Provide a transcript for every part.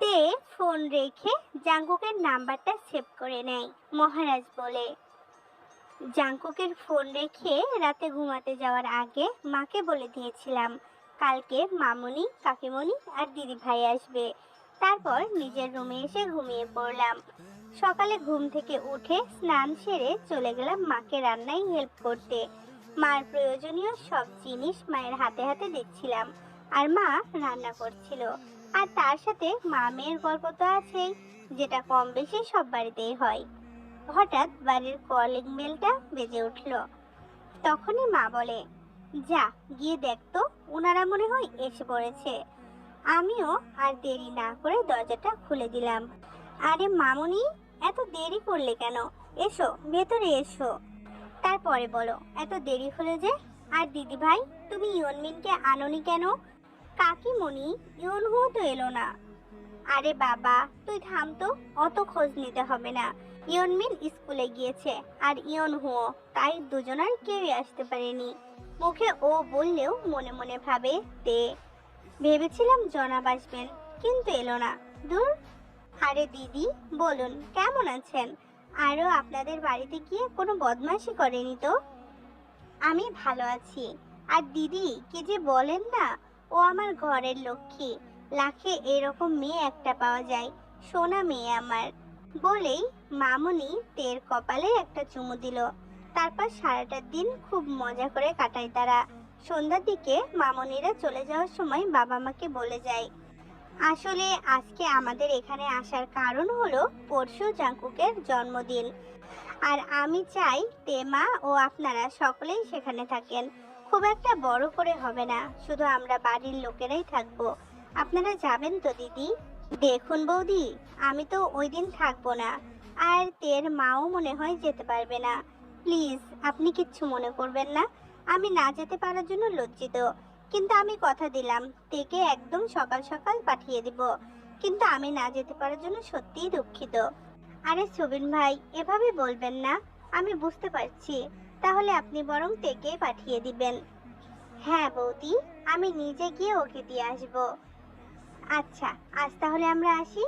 তে ফোন রেখে জাঙ্কুকের নাম্বারটা সেভ করে নেয়, মহারাজ বলে। জাঙ্কুকের ফোন রেখে রাতে ঘুমাতে যাওয়ার আগে মাকে বলে দিয়েছিলাম, কালকে মামুনি, কাকিমণি আর দিদি ভাই আসবে। তারপর নিজের রুমে এসে ঘুমিয়ে পড়লাম। সকালে ঘুম থেকে উঠে স্নান সেরে চলে গেলাম মাকে রান্নায় হেল্প করতে। মার প্রয়োজনীয় সব জিনিস মায়ের হাতে হাতে দিচ্ছিলাম আর মা রান্না করছিল। আর তার সাথে মা মেয়ের গল্প তো আছেই, যেটা কম বেশি সব বাড়িতেই হয়। হঠাৎ বাড়ির কলিং বেলটা বেজে উঠল। তখনই মা বলে, যা, গিয়ে দেখ তো ওনারা মনে হয় এসে পড়েছে। আমিও আর দেরি না করে দরজাটা খুলে দিলাম। আরে মামুনি, এত দেরি করলে কেন? এসো, ভেতরে এসো। তারপরে বলো, এত দেরি হলো যে, আর দিদি ভাই তুমি ইয়নমিনকে আনোনি কেন? কাকিমণি ইয়নহুও তো এলো না। আরে বাবা, তুই থাম তো, অত খোঁজ নিতে হবে না। ইয়নমিন স্কুলে গিয়েছে, আর ইয়নহুও তাই দুজনের কেউই আসতে পারেনি। মুখে ও বললেও মনে মনে ভাবে তে। ভেবেছিলাম জনাব আসবেন, কিন্তু এলো না। দূর। আরে দিদি, বলুন, কেমন আছেন? আরও আপনাদের বাড়িতে গিয়ে কোনো বদমাশি করেনি তো? আমি ভালো আছি। আর দিদি, কি যে বলেন না? ও আমার ঘরের লক্ষ্মী। লাখে এরকম মেয়ে একটা পাওয়া যায়, সোনা মেয়ে আমার। বলেই মামুনি তের কপালে একটা চুমু দিল। তারপর সারাটা দিন খুব মজা করে কাটায় তারা। সন্ধ্যার দিকে মামনিরা চলে যাওয়ার সময় বাবা মাকে বলে যায়, আসলে আজকে আমাদের এখানে আসার কারণ হলো পরশু জাঙ্কুকের জন্মদিন। আর আমি চাই তেমা ও আপনারা সকলেই সেখানে থাকেন। খুব একটা বড় করে হবে না। শুধু আমরা বাড়ির লোকেরাই থাকব। আপনারা যাবেন তো, দিদি? দেখুন বৌদি, আমি তো ওই দিন থাকব না। আর তের মাও মনে হয় যেতে পারবে না। প্লিজ, আপনি কিচ্ছু মনে করবেন না। আমি না যেতে পারার জন্য লজ্জিত। কিন্তু আমি কথা দিলাম, তেকে একদম সকাল সকাল পাঠিয়ে দিব। কিন্তু আমি না যেতে পারার জন্য সত্যিই দুঃখিত। আরে সুবিন ভাই, এভাবে বলবেন না। আমি বুঝতে পারছি। তাহলে আপনি বরং তেকে পাঠিয়ে দিবেন। হ্যাঁ বৌদি, আমি নিজে গিয়ে ওকে দিয়ে আসব। আচ্ছা আজ তাহলে আমরা আসি।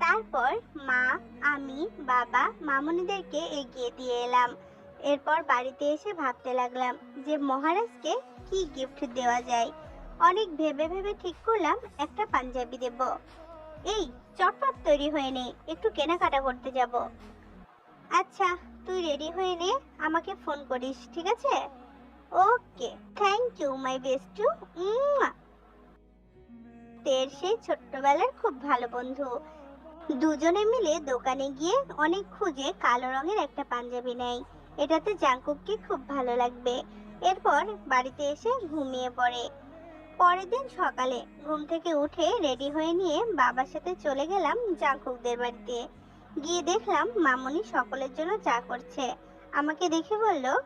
তারপর মা, আমি, বাবা, মামুনিদেরকে এগিয়ে দিয়ে এলাম। এরপর বাড়িতে এসে ভাবতে লাগলাম যে মহারাজকে কি গিফট দেওয়া যায়। অনেক ভেবে ভেবে ঠিক করলাম, একটা পাঞ্জাবি দেব। এই, চটপট তৈরি হয়ে নে একটু কেনাকাটা করতে যাব। আচ্ছা তুই রেডি হয়ে নে, আমাকে ফোন করিস, ঠিক আছে? ওকে থ্যাংক ইউ মাই বেস্টু তের সেই ছোট্টবেলার খুব ভালো বন্ধু। দুজনে মিলে দোকানে গিয়ে অনেক খুঁজে কালো রঙের একটা পাঞ্জাবি নেয়। এটাতে জাঙ্কুককে খুব ভালো লাগবে। এরপর বাড়িতে এসে ঘুমিয়ে পড়ে। পরের দিন সকালে ঘুম থেকে উঠে রেডি হয়ে নিয়ে বাবার সাথে চলে গেলাম জাঙ্কুকদের বাড়িতে। গিয়ে দেখলাম মামুনি সকলের জন্য চা করছে। আমাকে দেখে বলল,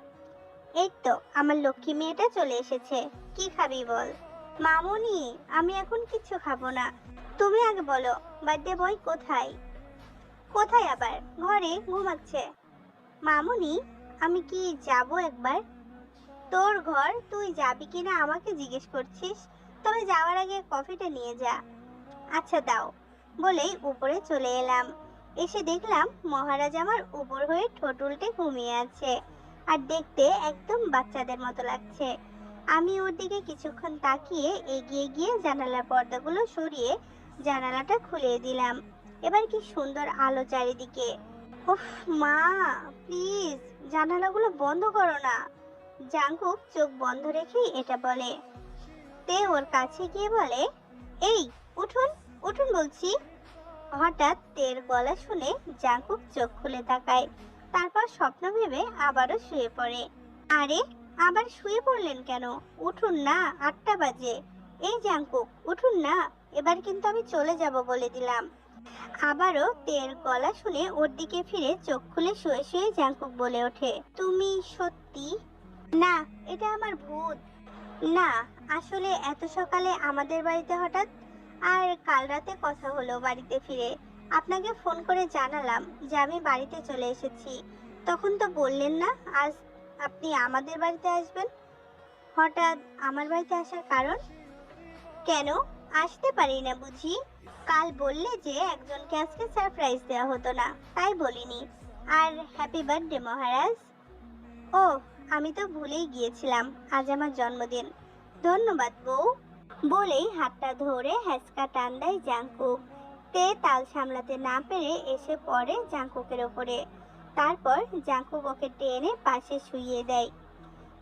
এই তো, আমার লক্ষ্মী মেয়েটা চলে এসেছে। কি খাবি বল? মামুনি, আমি এখন কিচ্ছু খাব না। তুমি আগে বলো, বার্থডে বয় কোথায়? কোথায় আবার? ঘরে, ঘুমাচ্ছে। মামুনি, আমি কি যাব একবার? তোর ঘর, তুই যাবি কিনা আমাকে জিজ্ঞেস করছিস? তবে যাওয়ার আগে কফিটা নিয়ে যা। আচ্ছা দাও। বলেই উপরে চলে এলাম। এসে দেখলাম মহারাজ আমার উপর হয়ে ঠোঁট উল্টে ঘুমিয়ে আছে। আর দেখতে একদম বাচ্চাদের মতো লাগছে। আমি ওর দিকে কিছুক্ষণ তাকিয়ে এগিয়ে গিয়ে জানালার পর্দাগুলো সরিয়ে জানালাটা খুলে দিলাম। এবার কি সুন্দর আলো চারিদিকে। উফ, মা, প্লিজ, জানালাগুলো বন্ধ করো না। জাঙ্কুক চোখ বন্ধ রেখেই এটা বলে। তে ওর কাছে গিয়ে বলে, এই, উঠুন উঠুন বলছি। হঠাৎ তের গলা শুনে জাঙ্কুক চোখ খুলে তাকায়। তারপর স্বপ্ন ভেবে আবারও শুয়ে পড়ে। আরে, আবার শুয়ে পড়লেন কেন? উঠুন না, আটটা বাজে। এই জাঙ্কুক, উঠুন না, এবার কিন্তু আমি চলে যাব বলে দিলাম। আবারও তের গলা শুনে ওর দিকে ফিরে চোখ খুলে শুয়ে শুয়ে জাঙ্কুক বলে ওঠে, তুমি সত্যি? না, এটা আমার ভূত। না, আসলে এত সকালে আমাদের বাড়িতে হঠাৎ আর কাল রাতে কথা হলো বাড়িতে ফিরে। আপনাকে ফোন করে জানালাম যে আমি বাড়িতে চলে এসেছি। তখন তো বললেন না, আজ আপনি আমাদের বাড়িতে আসবেন। হঠাৎ আমার বাড়িতে আসার কারণ? কেন? আসতে পারি না বুঝি। কাল বললে যে একজনকে আজকে সারপ্রাইজ দেওয়া হতো না, তাই বলিনি। আর হ্যাপি বার্থডে মহারাজ। ও আমি তো ভুলেই গিয়েছিলাম, আজ আমার জন্মদিন। ধন্যবাদ বউ। বলেই হাতটা ধরে হ্যাসকা টান দেয় জাঙ্কুক তে তাল সামলাতে না পেরে এসে পড়ে জাঙ্কুকের ওপরে। তারপর জাঙ্কুক ওকে টেনে পাশে শুইয়ে দেয়।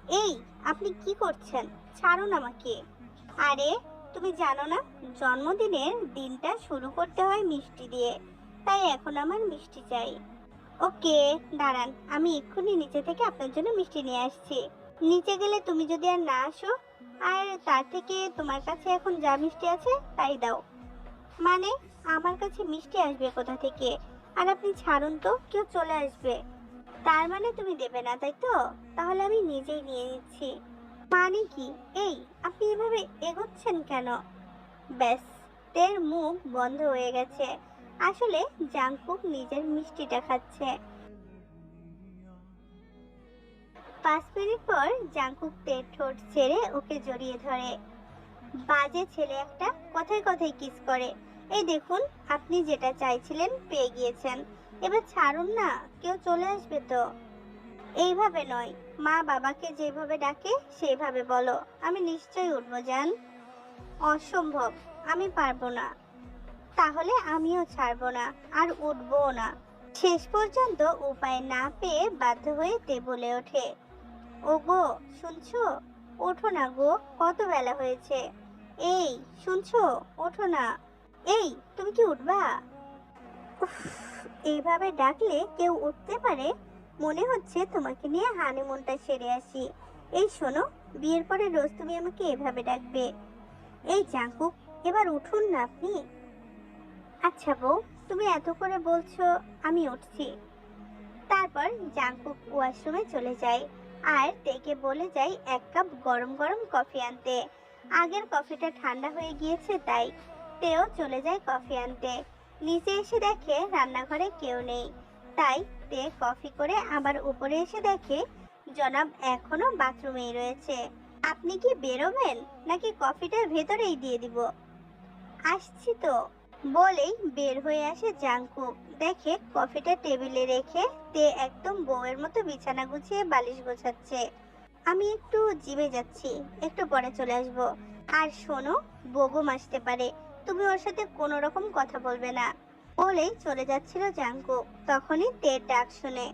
এই, আপনি কি করছেন? ছাড়ুন আমাকে। আরে, তুমি জানো না, জন্মদিনের দিনটা শুরু করতে হয় মিষ্টি দিয়ে। তাই এখন আমার মিষ্টি চাই। ওকে, দাঁড়ান, আমি এক্ষুনি নিচে থেকে আপনার জন্য মিষ্টি নিয়ে আসছি। নিচে গেলে তুমি যদি আর না আসো আর তার থেকে তোমার কাছে এখন যা মিষ্টি আছে, তাই দাও। মানে আমার কাছে মিষ্টি আসবে কোথা থেকে? আর আপনি ছাড়ুন তো, কেউ চলে আসবে। তার মানে তুমি দেবে না, তাই তো? তাহলে আমি নিজেই নিয়ে নিচ্ছি। মানে কি? এই, আপনি এভাবে এগোচ্ছেন কেন? ব্যাস, তের মুখ বন্ধ হয়ে গেছে। আসলে জাংকুক নিজের মিষ্টিটা খাচ্ছে। পাঁচ মিনিট পর জাংকুক ঠোঁট ছেড়ে ওকে জড়িয়ে ধরে। বাজে ছেলে একটা, কথায় কথায় কিস করে। এই দেখুন, আপনি যেটা চাইছিলেন পেয়ে গিয়েছেন। এবার ছাড়ুন না, কেউ চলে আসবে তো। এইভাবে নয়, মা বাবাকে যেভাবে ডাকে, সেইভাবে বলো। আমি নিশ্চয়ই উঠবো, জান। অসম্ভব, আমি পারব না। তাহলে আমিও ছাড়বো না, আর উঠবো না। শেষ পর্যন্ত উপায় না পেয়ে বাধ্য হয়ে তে বলে ওঠে। ও গো শুনছো? ওঠো না গো, কত বেলা হয়েছে। এই, শুনছো? ওঠো না। এই, তুমি কি উঠবা? এইভাবে ডাকলে কেউ উঠতে পারে? মনে হচ্ছে তোমাকে নিয়ে হানিমুনটা সেরে আসি। এই শোনো, বিয়ের পরে রোজ তুমি আমাকে এভাবে ডাকবে। এই জাঙ্কুক, এবার উঠুন না আপনি। আচ্ছা বউ, তুমি এত করে বলছো, আমি উঠছি। তারপর জাঙ্কুক ওয়াশরুমে চলে যায়। আর তেকে বলে যায় এক কাপ গরম গরম কফি আনতে। আগের কফিটা ঠান্ডা হয়ে গিয়েছে, তাই তেও চলে যায় কফি আনতে। নিচে এসে দেখে রান্নাঘরে কেউ নেই। তাই তে কফি করে আবার উপরে এসে দেখে জনাব এখনও বাথরুমেই রয়েছে। আপনি কি বেরোবেন? নাকি কফিটা ভেতরেই দিয়ে দিব? আসছি তো। বলেই বের হয়ে আসে জাংকুক দেখে কফিটা টেবিলে রেখে তে একদম বউয়ের মতো বিছানা গুছিয়ে বালিশ গোছাচ্ছে। আমি একটু জিমে যাচ্ছি, একটু পরে চলে আসব। আর শোনো বগম আসতে পারে, তুমি ওর সাথে কোনো রকম কথা বলবে না। বলেই চলে যাচ্ছিল জাংকুক তখনই তে ডাক শুনে,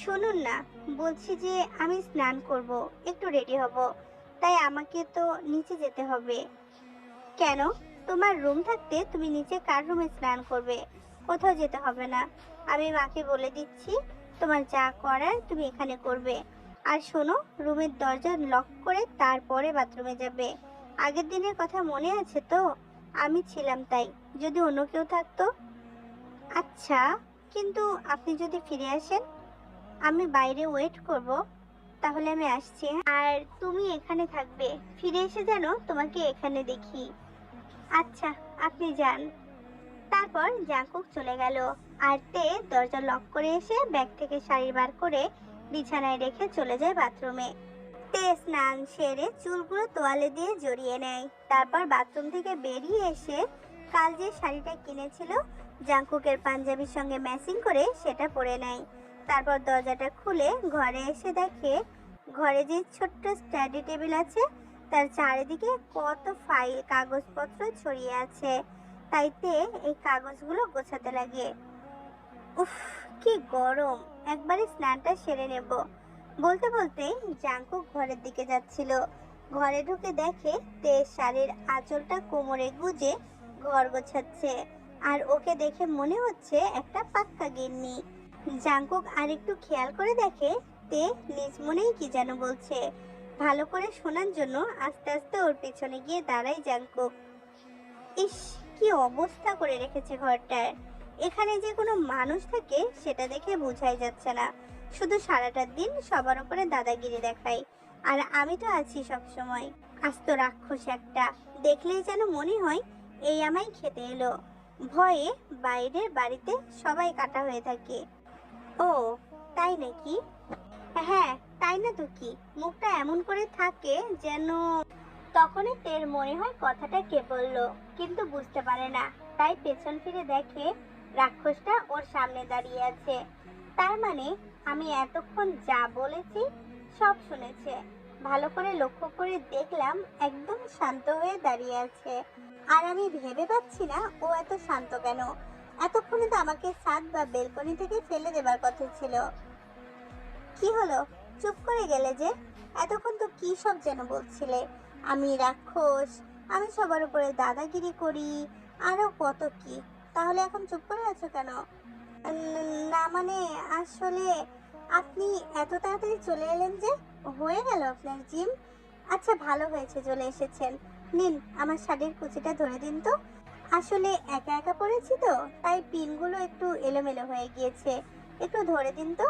শুনুন না, বলছি যে আমি স্নান করব, একটু রেডি হব, তাই আমাকে তো নিচে যেতে হবে। কেন? তোমার রুম থাকতে তুমি নিচে কার রুমে স্নান করবে? কোথাও যেতে হবে না। আমি মাকে বলে দিচ্ছি, তোমার যা করার তুমি এখানে করবে। আর শোনো, রুমের দরজা লক করে তারপরে বাথরুমে যাবে। আগের দিনের কথা মনে আছে তো? আমি ছিলাম তাই। যদি অন্য কেউ থাকতো? আচ্ছা কিন্তু আপনি যদি ফিরে আসেন, আমি বাইরে ওয়েট করব। তাহলে আমি আসছি হ্যাঁ? আর তুমি এখানে থাকবে। ফিরে এসে যেন তোমাকে এখানে দেখি। আচ্ছা আপনি যান। তারপর জাঙ্কুক চলে গেল। আর তে দরজা লক করে এসে ব্যাগ থেকে শাড়ি বার করে বিছানায় রেখে চলে যায় বাথরুমে। তে স্নান সেরে চুলগুলো তোয়ালে দিয়ে জড়িয়ে নেয়। তারপর বাথরুম থেকে বেরিয়ে এসে কাল যে শাড়িটা কিনেছিল জাঙ্কুকের পাঞ্জাবির সঙ্গে ম্যাচিং করে সেটা পরে নেয়। তারপর দরজাটা খুলে ঘরে এসে দেখে ঘরে যে ছোট্ট স্টাডি টেবিল আছে তার চারিদিকে কত ফাইল, কাগজপত্র ছড়িয়ে আছে। তাইতে এই কাগজগুলো গোছাতে লাগে। উফ, কি গরম! একবারে স্নানটা সেরে নেব। বলতে বলতে জাঙ্কুক ঘরের দিকে যাচ্ছিল। ঘরে ঢুকে দেখে তে শাড়ির আঁচলটা কোমরে গুজে ঘর গোছাচ্ছে। আর ওকে দেখে মনে হচ্ছে একটা পাক্কা গিন্নি। জাঙ্কুক আরেকটু খেয়াল করে দেখে তে নিজ মনেই কি যেন বলছে। ভালো করে শোনার জন্য আস্তে আস্তে ওর পেছনে গিয়ে দাঁড়াই জাঙ্কুক ইস, কি অবস্থা করে রেখেছে ঘরটার এখানে যে কোনো মানুষ থাকে, সেটা দেখে বোঝাই যাচ্ছে না। শুধু সারাটা দিন সবার উপরে দাদাগিরি দেখাই আর আমি তো আছি সব সময় আস্ত রাক্ষস একটা। দেখলেই যেন মনে হয় এই আমায় খেতে এলো। ভয়ে বাইরের বাড়িতে সবাই কাটা হয়ে থাকে। ও, তাই নাকি? হ্যাঁ তাই না তো কি মুখটা এমন করে থাকে যেন তখনই তের মনে হয় কথাটা কে বলল, কিন্তু বুঝতে পারে না। তাই পেছন ফিরে দেখে রাক্ষসটা ওর সামনে দাঁড়িয়ে আছে। তার মানে আমি এতক্ষণ যা বলেছি সব শুনেছে। ভালো করে লক্ষ্য করে দেখলাম একদম শান্ত হয়ে দাঁড়িয়ে আছে। আর আমি ভেবে পাচ্ছি না ও এত শান্ত কেন? এতক্ষণে তো আমাকে ছাদ বা বেলকনি থেকে ফেলে দেবার কথা ছিল। কি হলো? চুপ করে গেলে যে? এতক্ষণ তো কি সব যেন বলছিলে? আমি রাক্ষস, আমি সবার উপরে দাদাগিরি করি, আরও কত কি? তাহলে এখন চুপ করে আছো কেন? না মানে আসলে আপনি এত তাড়াতাড়ি চলে এলেন যে? হয়ে গেল আপনার জিম? আচ্ছা ভালো হয়েছে, চলে এসেছেন। নিন, আমার শাড়ির কুচিটা ধরে দিন তো। আসলে একা একা পড়েছি তো, তাই পিনগুলো একটু এলোমেলো হয়ে গিয়েছে। একটু ধরে দিন তো।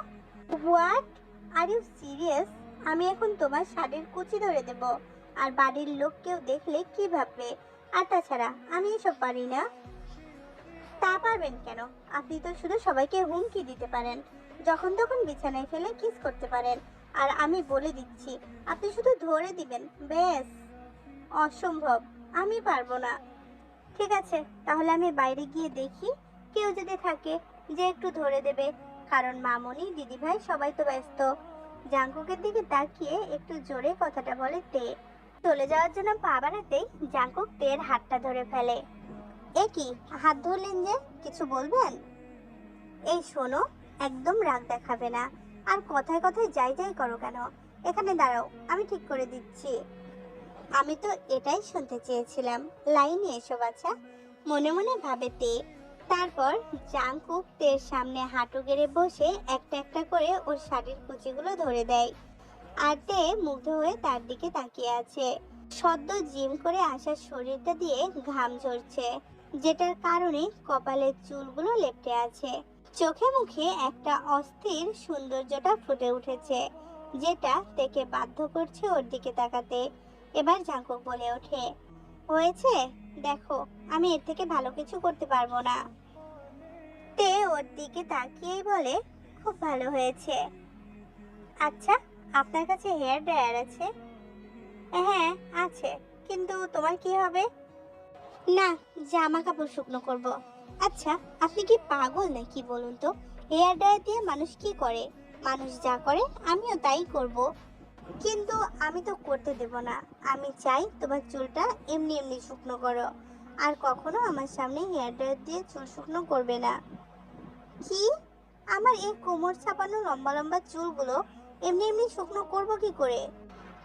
হোয়াট? আর ইউ সিরিয়াস আমি এখন তোমার শাড়ির কুচি ধরে দেব। আর বাড়ির লোক কেউ দেখলে কি ভাববে? আর তাছাড়া, আমি এসব পারি না। তা পারবেন কেন? আপনি তো শুধু সবাইকে হুমকি দিতে পারেন। যখন তখন বিছানায় ফেলে কিস করতে পারেন। আর আমি বলে দিচ্ছি, আপনি শুধু ধরে দিবেন, ব্যাস। অসম্ভব, আমি পারব না। ঠিক আছে, তাহলে আমি বাইরে গিয়ে দেখি। কেউ যদি থাকে, যে একটু ধরে দেবে। কারণ মামনি, দিদিভাই সবাই তো ব্যস্ত। জাঙ্কুকের দিকে তাকিয়ে একটু জোরে কথাটা বলে তে, চলে যাওয়ার জন্য পা বাড়াতেই জাঙ্কুক তের হাতটা ধরে ফেলে। এ কি, হাত ধরলেন যে, কিছু বলবেন? এই শোনো, একদম রাগ দেখাবে না। আর কথায় কথায় যাই যাই করো কেন? এখানে দাঁড়াও, আমি ঠিক করে দিচ্ছি। আমি তো এটাই শুনতে চেয়েছিলাম। লাইনে এসো বাচ্চা মনে মনে ভাবে তে তারপর জাংকুক তের সামনে হাঁটু গেড়ে বসে একটা একটা করে ওর শাড়ির কুচিগুলো ধরে দেয়। আর তে মুগ্ধ হয়ে তার দিকে তাকিয়ে আছে। সদ্য জিম করে আসা শরীরটা দিয়ে ঘাম ঝরছে, যেটার কারণে কপালের চুলগুলো লেপটে আছে। চোখে মুখে একটা অস্থির সৌন্দর্যটা ফুটে উঠেছে, যেটা তেকে বাধ্য করছে ওর দিকে তাকাতে। এবার জাঙ্কুক বলে ওঠে, হয়েছে? দেখো, আমি এর থেকে ভালো কিছু করতে পারব না। তে ওর দিকে তাকিয়েই বলে, খুব ভালো হয়েছে। আচ্ছা আপনার কাছে হেয়ার ড্রায়ার আছে? হ্যাঁ আছে। কিন্তু তোমার কি হবে? না জামা কাপড় শুকনো করব। আচ্ছা আপনি কি পাগল নাকি বলুন তো? হেয়ার ড্রায়ার দিয়ে মানুষ কি করে? মানুষ যা করে, আমিও তাই করব। কিন্তু আমি তো করতে দেব না। আমি চাই তোমার চুলটা এমনি এমনি শুকনো করো। আর কখনো আমার সামনে হেয়ার ড্রায়ার দিয়ে চুল শুকনো করবে না। কি? আমার এই কোমর ছাপানো লম্বা লম্বা চুলগুলো এমনি এমনি শুকনো করব কি করে?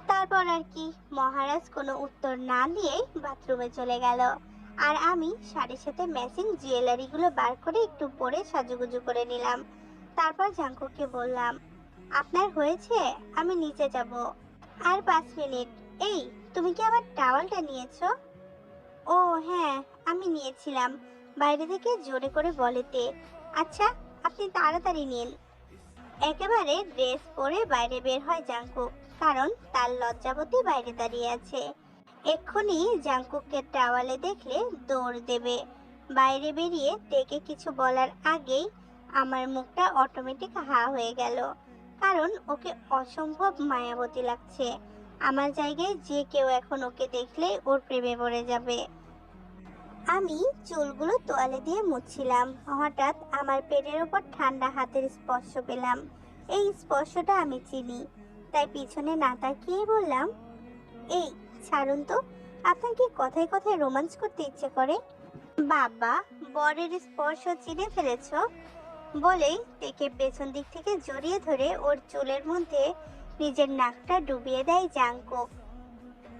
তারপর আর কি, মহারাজ কোনো উত্তর না দিয়েই বাথরুমে চলে গেল। আর আমি শাড়ির সাথে ম্যাচিং জুয়েলারিগুলো বার করে একটু পরে সাজুগুজু করে নিলাম। তারপর জাঙ্কুকে বললাম আপনার হয়েছে? আমি নিচে যাব। আর পাঁচ মিনিট। এই, তুমি কি আমার টাওয়ালটা নিয়েছো? ও হ্যাঁ আমি নিয়েছিলাম। বাইরে থেকে জোরে করে বলেতে আচ্ছা আপনি তাড়াতাড়ি নিন। একেবারে ড্রেস পরে বাইরে বের হয় জাঙ্কুক কারণ তার লজ্জাবতী বাইরে দাঁড়িয়ে আছে। এক্ষুনি জাঙ্কুককে টাওয়ালে দেখলে দৌড় দেবে। বাইরে বেরিয়ে তেকে কিছু বলার আগেই আমার মুখটা অটোমেটিক হা হয়ে গেল। কারণ ওকে অসম্ভব মায়াবতী লাগছে। আমার জায়গায় যে কেউ এখন ওকে দেখলে ওর প্রেমে পড়ে যাবে। আমি চুলগুলো তোয়ালে দিয়ে মুছছিলাম। হঠাৎ আমার পেটের ওপর ঠান্ডা হাতের স্পর্শ পেলাম। এই স্পর্শটা আমি চিনি। তাই পিছনে না তাকিয়ে বললাম, এই, ছাড়ুন তো। আপনার কি কথায় কথায় রোমাঞ্চ করতে ইচ্ছে করে? বাবা, বরের স্পর্শ চিনে ফেলেছো? বলেই তেকে পেছন দিক থেকে জড়িয়ে ধরে ওর চুলের মধ্যে নিজের নাকটা ডুবিয়ে দেয় জাঙ্কুক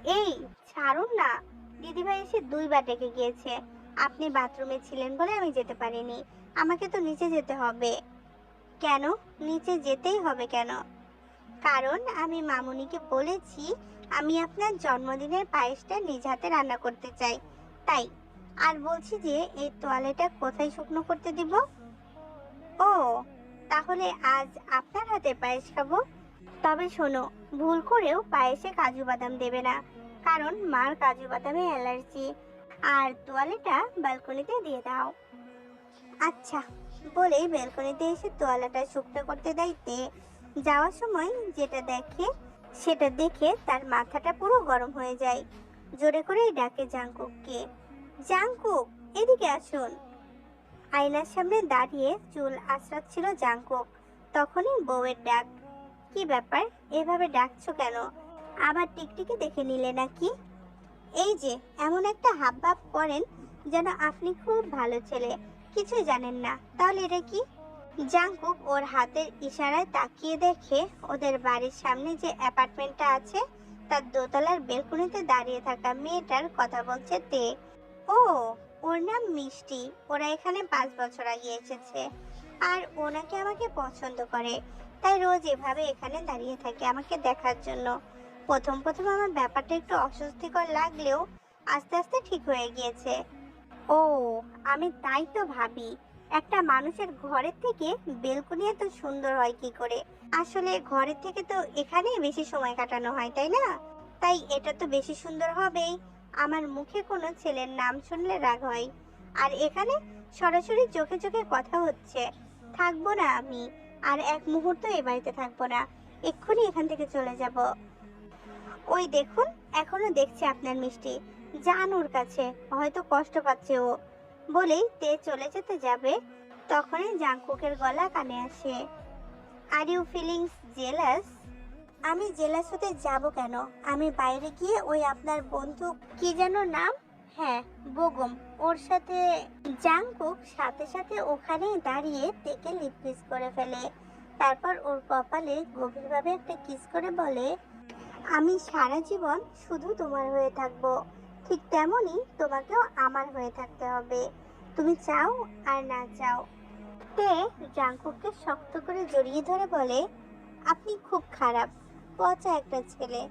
এই, ছাড়ুন না। দিদিভাই এসে দুইবার ডেকে গিয়েছে। আপনি বাথরুমে ছিলেন বলে আমি যেতে পারিনি। আমাকে তো নিচে যেতে হবে। কেন? নিচে যেতেই হবে কেন? কারণ আমি মামুনিকে বলেছি আমি আপনার জন্মদিনের পায়েসটা নিজ হাতে রান্না করতে চাই। তাই, আর বলছি যে এই তোয়ালেটা কোথায় শুকনো করতে দিব? ও, তাহলে আজ আপনার হাতে পায়েস খাব? তবে শোনো, ভুল করেও পায়েসে কাজু বাদাম দেবে না, কারণ মার কাজু বাদামে অ্যালার্জি। আর তোয়ালেটা ব্যালকনিতে দিয়ে দাও। আচ্ছা বলে ব্যালকনিতে এসে তোয়ালাটা শুকনো করতে দাইতে যাওয়ার সময় যেটা দেখে, সেটা দেখে তার মাথাটা পুরো গরম হয়ে যায়। জোরে করেই ডাকে জাংকুককে। জাংকুক, এদিকে আসুন। আয়নার সামনে দাঁড়িয়ে চুল আশ্রাচ্ছিল জাংকুক। তখনই বউয়ের ডাক, কি ব্যাপার? এভাবে ডাকছো কেন? আবার টিকটিকি দেখে নিলে নাকি? এই যে, এমন একটা হাবভাব করেন যেন আপনি খুব ভালো ছেলে কিছু জানেন না। তাহলে এটা কি? জাংকুক ওর হাতের ইশারায় তাকিয়ে দেখে ওদের বাড়ির সামনে যে অ্যাপার্টমেন্টটা আছে, তার দোতলার বেলকুনিতে দাঁড়িয়ে থাকা মেয়েটার কথা বলছে তে। ও ওর নাম মিষ্টি। ওরা এখানে পাঁচ বছর আগে এসেছে। আর ওনাকে আমাকে পছন্দ করে। তাই রোজ এভাবে এখানে দাঁড়িয়ে থাকে আমাকে দেখার জন্য। প্রথম প্রথম আমার ব্যাপারটা একটু অস্বস্তিকর লাগলেও আস্তে আস্তে ঠিক হয়ে গিয়েছে। ও, আমি তাই তো ভাবি। একটা মানুষের ঘরের থেকে বেলকুনি এত সুন্দর হয় কি করে? আসলে ঘরের থেকে তো এখানেই বেশি সময় কাটানো হয়, তাই না? তাই এটা তো বেশি সুন্দর হবেই। আমার মুখে কোনো ছেলের নাম শুনলে রাগ হয়। আর এখানে সরাসরি চোখে চোখে কথা হচ্ছে। থাকব না আমি, আর এক মুহূর্ত এ বাড়িতে থাকব না। এক্ষুনি এখান থেকে চলে যাব। ওই দেখুন, এখনও দেখছে আপনার মিষ্টি। যান ওর কাছে, হয়তো কষ্ট পাচ্ছে ও। বলেই তে চলে যেতে যাবে। তখনই জাংকুকের গলা কানে আসে। আর ইউ ফিলিংস জেলাস আমি জেলাস হতে যাব কেন? আমি বাইরে গিয়ে ওই আপনার বন্ধু কি যেন নাম? হ্যাঁ বগম। ওর সাথে জাংকুক সাথে সাথে ওখানেই দাঁড়িয়ে তেকে লিপ কিস করে ফেলে। তারপর ওর কপালে গভীরভাবে একটা কিস করে বলে, আমি সারা জীবন শুধু তোমার হয়ে থাকব। ঠিক তেমনই তোমাকেও আমার হয়ে থাকতে হবে। তুমি চাও আর না চাও। তে জাংকুককে শক্ত করে জড়িয়ে ধরে বলে, আপনি খুব খারাপ। পচা একটা ছেলে।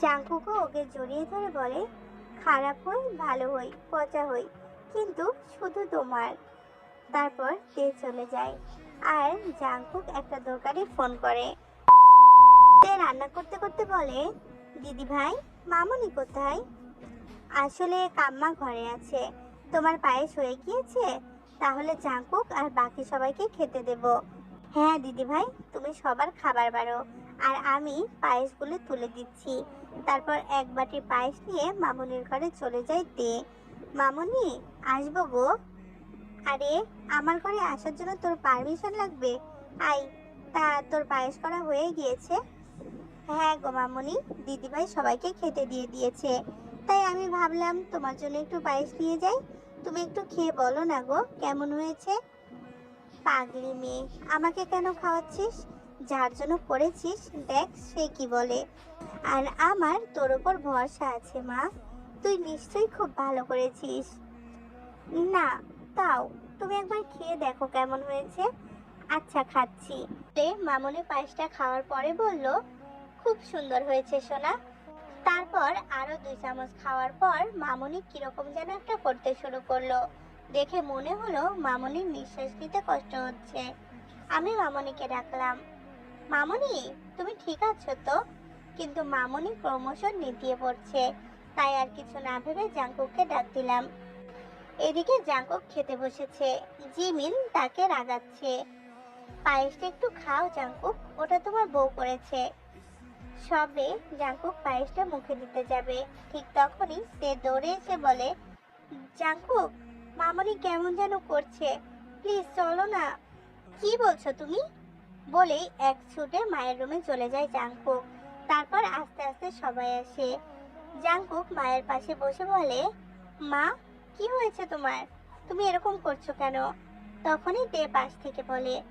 জাংকুকও ওকে জড়িয়ে ধরে বলে, খারাপ হই, ভালো হই, পচা হই, কিন্তু শুধু তোমার। তারপর তে চলে যায়। আর জাংকুক একটা দোকানে ফোন করে। তে রান্না করতে করতে বলে, দিদি ভাই, মামুনি কোথায়? আসলে কাম্মা ঘরে আছে। তোমার পায়েস হয়ে গিয়েছে? তাহলে জাঙ্কুক আর বাকি সবাইকে খেতে দেব। হ্যাঁ দিদি ভাই, তুমি সবার খাবার বাড়ো। আর আমি পায়েসগুলো তুলে দিচ্ছি। তারপর এক বাটি পায়েস নিয়ে মামুনির ঘরে চলে যাই দে মামুনি, আসব গো। আরে, আমার ঘরে আসার জন্য তোর পারমিশন লাগবে? আই, তা তোর পায়েস করা হয়ে গিয়েছে? হ্যাঁ গো মামুনি, দিদিভাই সবাইকে খেতে দিয়ে দিয়েছে। তাই আমি ভাবলাম তোমার জন্য একটু পায়েস নিয়ে যাই। তুমি একটু খেয়ে বলো না গো, কেমন হয়েছে? পাগলি মেয়ে, আমাকে কেন খাওয়াচ্ছিস? যার জন্য করেছিস দেখ সে কি বলে। আর আমার তোর ওপর ভরসা আছে, মা। তুই নিশ্চয়ই খুব ভালো করেছিস। না, তাও। তুমি একবার খেয়ে দেখো কেমন হয়েছে। আচ্ছা খাচ্ছি। তে মামনি পায়েসটা খাওয়ার পরে বলল, খুব সুন্দর হয়েছে, সোনা। তারপর আরও দুই চামচ খাওয়ার পর মামনি কীরকম যেন একটা করতে শুরু করল। দেখে মনে হলো মামনির নিঃশ্বাস নিতে কষ্ট হচ্ছে। আমি মামনিকে ডাকলাম মামনি, তুমি ঠিক আছো তো? কিন্তু মামনি ক্রমশ নিতিয়ে পড়ছে। তাই আর কিছু না ভেবে জাঙ্কুককে ডাক দিলাম। এদিকে জাঙ্কুক খেতে বসেছে। জিমিন তাকে রাগাচ্ছে। পায়েসটা একটু খাও জাঙ্কুক, ওটা তোমার বউ করেছে। সবে জাঙ্কুক পায়েসটা মুখে দিতে যাবে। ঠিক তখনই সে দৌড়ে এসে বলে, জাঙ্কুক, মামনি কেমন যেন করছে। প্লিজ চলো না। কি বলছো তুমি? বলেই এক ছুটে মায়ের রুমে চলে যায় জাঙ্কুক তারপর আস্তে আস্তে সবাই আসে। জাঙ্কুক মায়ের পাশে বসে বলে, মা, কি হয়েছে তোমার? তুমি এরকম করছ কেন? তখনই তে পাশ থেকে বলে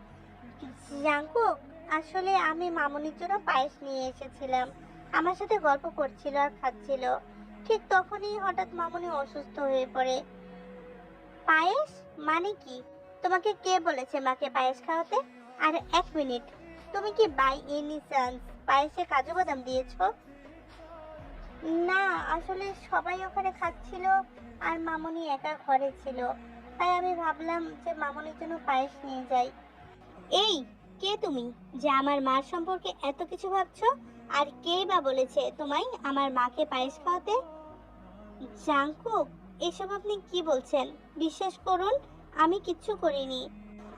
জাঙ্কুক আসলে আমি মামুনির জন্য পায়েস নিয়ে এসেছিলাম। আমার সাথে গল্প করছিল আর খাচ্ছিল। ঠিক তখনই হঠাৎ মামুনি অসুস্থ হয়ে পড়ে। পায়েস? মানে কি? তোমাকে কে বলেছে মাকে পায়েস খাওয়াতে? আর এক মিনিট। তুমি কি বাই এনি চান্স পায়েসে কাজু বাদাম দিয়েছ? না, আসলে সবাই ওখানে খাচ্ছিল আর মামুনি একা ঘরে ছিল। তাই আমি ভাবলাম যে মামুনির জন্য পায়েস নিয়ে যাই। এই, কে তুমি? যে আমার মার সম্পর্কে এত কিছু ভাবছ? আর কেই বা বলেছে তোমায় আমার মাকে পায়েস খাওয়াতে? জাঙ্কুক এসব আপনি কি বলছেন? বিশ্বাস করুন, আমি কিচ্ছু করিনি।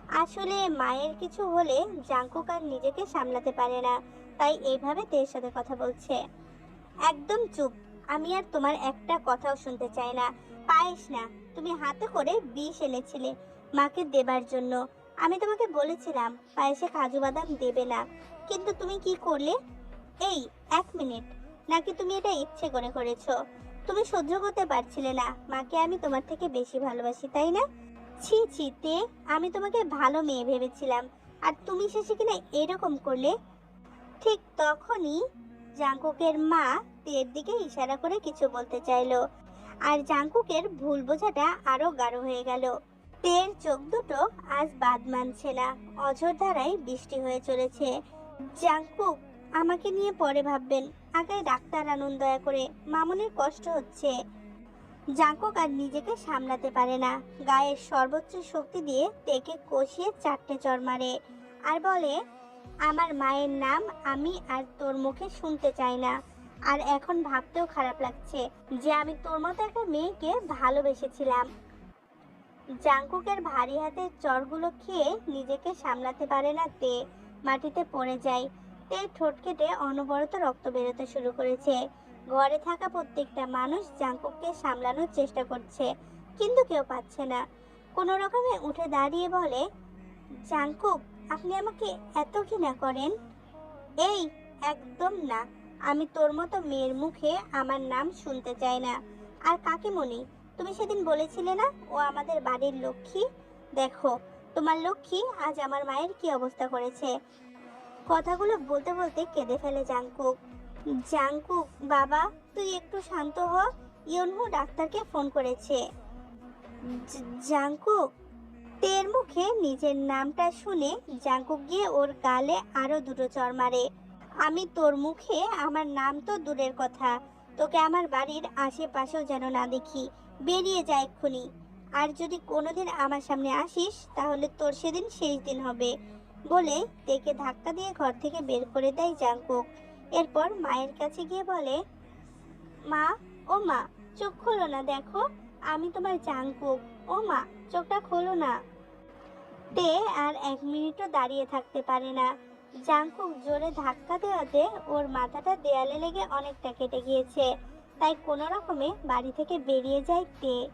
আসলে মায়ের কিছু হলে জাঙ্কুক আর নিজেকে সামলাতে পারে না। তাই এইভাবে তের সাথে কথা বলছে। একদম চুপ। আমি আর তোমার একটা কথাও শুনতে চাই না। পায়েস না। তুমি হাতে করে বিষ এনেছিলে মাকে দেবার জন্য। আমি তোমাকে বলেছিলাম, পায়েসে কাজু বাদাম দেবে না। কিন্তু তুমি কি করলে? এই, এক মিনিট। নাকি তুমি এটা ইচ্ছে করে করেছ? তুমি সহ্য করতে পারছিলে না। মাকে আমি তোমার থেকে বেশি ভালোবাসি, তাই না? ছি ছি, তে, আমি তোমাকে ভালো মেয়ে ভেবেছিলাম। আর তুমি শেষে কিনা এরকম করলে? ঠিক তখনই জাঙ্কুকের মা তের দিকে ইশারা করে কিছু বলতে চাইলো। আর জাঙ্কুকের ভুল বোঝাটা আরও গাঢ় হয়ে গেল। তের চোখ দুটো আজ বাদ মানছে না, অঝোর ধারায় বৃষ্টি হয়ে চলেছে। জাঙ্কুক, আমাকে নিয়ে পরে ভাববেন আগে ডাক্তার আনুন দয়া করে, মামনের কষ্ট হচ্ছে। জাঙ্কুক আর নিজেকে সামলাতে পারে না। গায়ের সর্বোচ্চ শক্তি দিয়ে তেকে কষিয়ে চারটে চর মারে আর বলে, আমার মায়ের নাম আমি আর তোর মুখে শুনতে চাই না। আর এখন ভাবতেও খারাপ লাগছে যে আমি তোর মতো একটা মেয়েকে ভালোবেসেছিলাম। জাঙ্কুকের ভারী হাতের চরগুলো খেয়ে নিজেকে সামলাতে পারে না তে। মাটিতে পড়ে যায়। তে ঠোঁট কেটে অনবরত রক্ত বেরোতে শুরু করেছে। ঘরে থাকা প্রত্যেকটা মানুষ জাঙ্কুককে সামলানোর চেষ্টা করছে, কিন্তু কেউ পাচ্ছে না। কোনো রকমে উঠে দাঁড়িয়ে বলে, জাঙ্কুক, আপনি আমাকে এত ঘৃণা করেন? এই, একদম না। আমি তোর মতো মেয়ের মুখে আমার নাম শুনতে চাই না। আর কাকিমণি, তুমি সেদিন বলেছিলে না ও আমাদের বাড়ির লক্ষ্মী? দেখো, তোমার লক্ষ্মী আজ আমার মায়ের কি অবস্থা করেছে? কথাগুলো বলতে বলতে কেঁদে ফেলে জাঙ্কুক। জাঙ্কুক বাবা, তুই একটু শান্ত হ। ইয়নহু ডাক্তারকে ফোন করেছে। জ- জাঙ্কুক তের মুখে নিজের নামটা শুনে জাঙ্কুক গিয়ে ওর গালে আরও দুটো চর মারে। আমি তোর মুখে আমার নাম তো দূরের কথা। তোকে আমার বাড়ির আশেপাশেও যেন না দেখি। বেরিয়ে যায় এক্ষুনি। আর যদি কোনোদিন আমার সামনে আসিস, তাহলে তোর সেদিন শেষ দিন হবে। বলে তেকে ধাক্কা দিয়ে ঘর থেকে বের করে দেয় জাঙ্কুক। এরপর মায়ের কাছে গিয়ে বলে, মা, ও মা, চোখ খোলো না, দেখো, আমি তোমার জাঙ্কুক ও মা, চোখটা খোলো না। তে আর এক মিনিটও দাঁড়িয়ে থাকতে পারে না। জাঙ্কুক জোরে ধাক্কা দেওয়াতে ওর মাথাটা দেয়ালে লেগে অনেকটা কেটে গিয়েছে। তাই কোনো রকমে বাড়ি থেকে বেরিয়ে যায় তে।